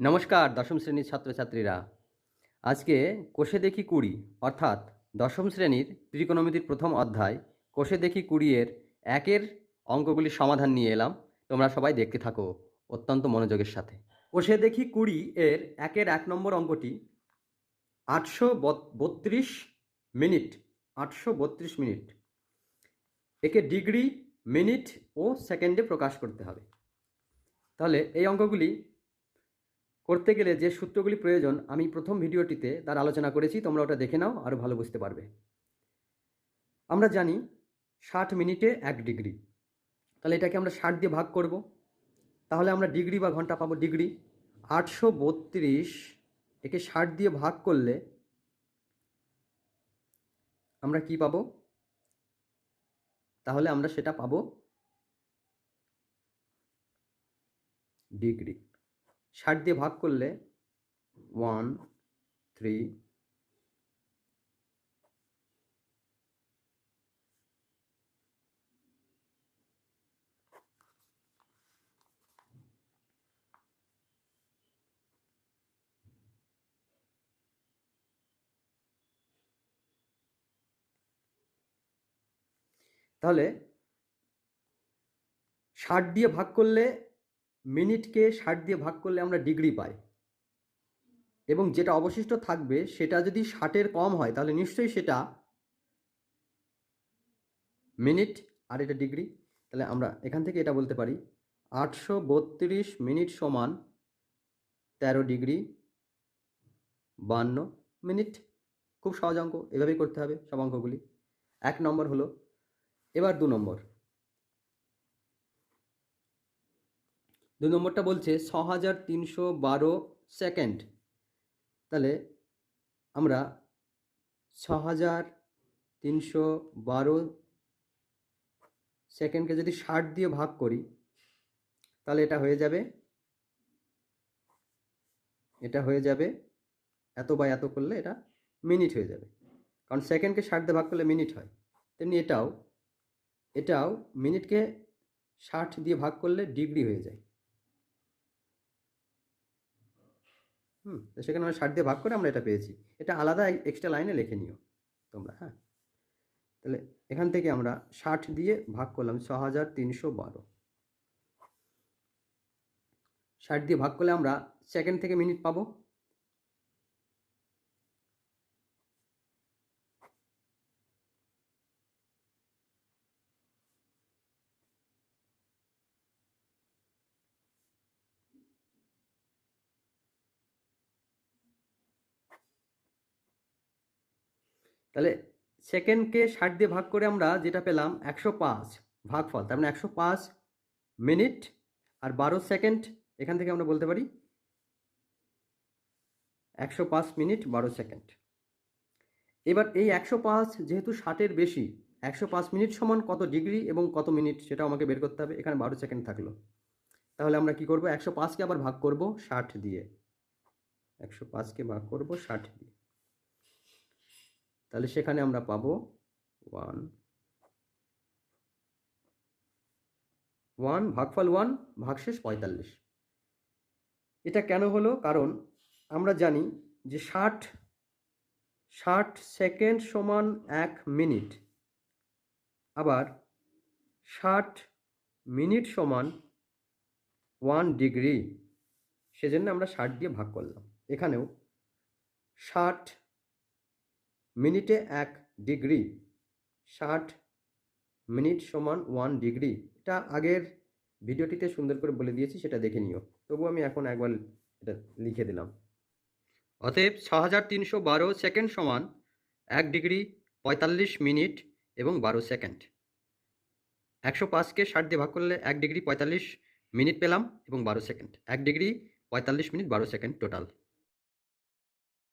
নমস্কার, দশম শ্রেণির ছাত্রছাত্রীরা। আজকে কোষে দেখি কুড়ি, অর্থাৎ দশম শ্রেণির ত্রিকোণমিতির প্রথম অধ্যায় কোষে দেখি কুড়ি এর একের অঙ্কগুলির সমাধান নিয়ে এলাম। তোমরা সবাই দেখতে থাকো অত্যন্ত মনোযোগের সাথে। কোষে দেখি কুড়ি এর একের এক নম্বর অঙ্কটি আটশো বত্রিশ মিনিট, আটশো বত্রিশ মিনিট। একে ডিগ্রি, মিনিট ও সেকেন্ডে প্রকাশ করতে হবে। তাহলে এই অঙ্কগুলি করতে গেলে যে সূত্রগুলি প্রয়োজন, আমি প্রথম ভিডিওটিতে তার আলোচনা করেছি, তোমরা ওটা দেখে নাও, আরও ভালো বুঝতে পারবে। আমরা জানি ষাট মিনিটে এক ডিগ্রি। তাহলে এটাকে আমরা ষাট দিয়ে ভাগ করব। তাহলে আমরা ডিগ্রি বা ঘণ্টা পাবো ডিগ্রি। আটশো বত্রিশ একে ষাট দিয়ে ভাগ করলে আমরা কি পাবো? তাহলে আমরা সেটা পাবো ডিগ্রি। ষাট দিয়ে ভাগ করলে ওয়ান থ্রি তাহলে ষাট দিয়ে ভাগ করলে মিনিটকে ষাট দিয়ে ভাগ করলে আমরা ডিগ্রি পাই। এবং যেটা অবশিষ্ট থাকবে, সেটা যদি ষাটের কম হয়, তাহলে নিশ্চয়ই সেটা মিনিট, আর এটা ডিগ্রি, তাহলে আমরা এখান থেকে এটা বলতে পারি, আটশো বত্রিশ মিনিট সমান তেরো ডিগ্রি বান্ন মিনিট। খুব সহজ অঙ্ক, এভাবেই করতে হবে সব অঙ্কগুলি। এক নম্বর হলো, এবার দু নম্বর। দু নম্বরটা বলছে ছ হাজার তিনশো বারো সেকেন্ড। তাহলে আমরা ছ হাজার তিনশো বারো সেকেন্ডকে যদি ষাট দিয়ে ভাগ করি, তাহলে এটা হয়ে যাবে, এটা হয়ে যাবে এত বা এত করলে এটা মিনিট হয়ে যাবে। কারণ সেকেন্ডকে ষাট দিয়ে ভাগ করলে মিনিট হয়। তেমনি এটাও এটাও মিনিটকে ষাট দিয়ে ভাগ করলে ডিগ্রি হয়ে যায়। হুম, তো সেখানে আমরা ষাট দিয়ে ভাগ করে আমরা এটা পেয়েছি। এটা আলাদা এক্সট্রা লাইনে লিখে নিও তোমরা হ্যাঁ? তাহলে এখান থেকে আমরা ষাট দিয়ে ভাগ করলাম ছ হাজার তিনশো বারো। ষাট দিয়ে ভাগ করলে আমরা সেকেন্ড থেকে মিনিট পাবো। তাহলে সেকেন্ডকে ষাট দিয়ে ভাগ করে আমরা যেটা পেলাম একশো পাঁচ ভাগফল, তার মানে একশো পাঁচ মিনিট আর বারো সেকেন্ড এখান থেকে আমরা বলতে পারি একশো পাঁচ মিনিট বারো সেকেন্ড। এবার এই একশো পাঁচ যেহেতু ষাটের বেশি, একশো পাঁচ মিনিট সমান কত ডিগ্রি এবং কত মিনিট সেটা আমাকে বের করতে হবে, এখানে বারো সেকেন্ড থাকল। তাহলে আমরা কি করব? একশো পাঁচকে আবার ভাগ করব ষাট দিয়ে। একশো পাঁচকে ভাগ করব ষাট দিয়ে। তাহলে সেখানে আমরা পাবো ওয়ান ওয়ান ভাগফল ওয়ান ভাগশেষ পঁয়তাল্লিশ। এটা কেন হলো? কারণ আমরা জানি যে ষাট ষাট সেকেন্ড সমান এক মিনিট, আবার ষাট মিনিট সমান ওয়ান ডিগ্রি, সেজন্য আমরা ষাট দিয়ে ভাগ করলাম। এখানেও ষাট মিনিটে এক ডিগ্রি, ষাট মিনিট সমান ওয়ান ডিগ্রি। এটা আগের ভিডিওটিতে সুন্দর করে বলে দিয়েছি, সেটা দেখে নিও। তবু আমি এখন একবার এটা লিখে দিলাম। অতএব ছ হাজার তিনশো বারো সেকেন্ড সমান এক ডিগ্রি, পঁয়তাল্লিশ মিনিট এবং বারো সেকেন্ড। একশো পাঁচকে ষাট দিয়ে ভাগ করলে এক ডিগ্রি, পঁয়তাল্লিশ মিনিট পেলাম এবং বারো সেকেন্ড। এক ডিগ্রি, পঁয়তাল্লিশ মিনিট, বারো সেকেন্ড টোটাল।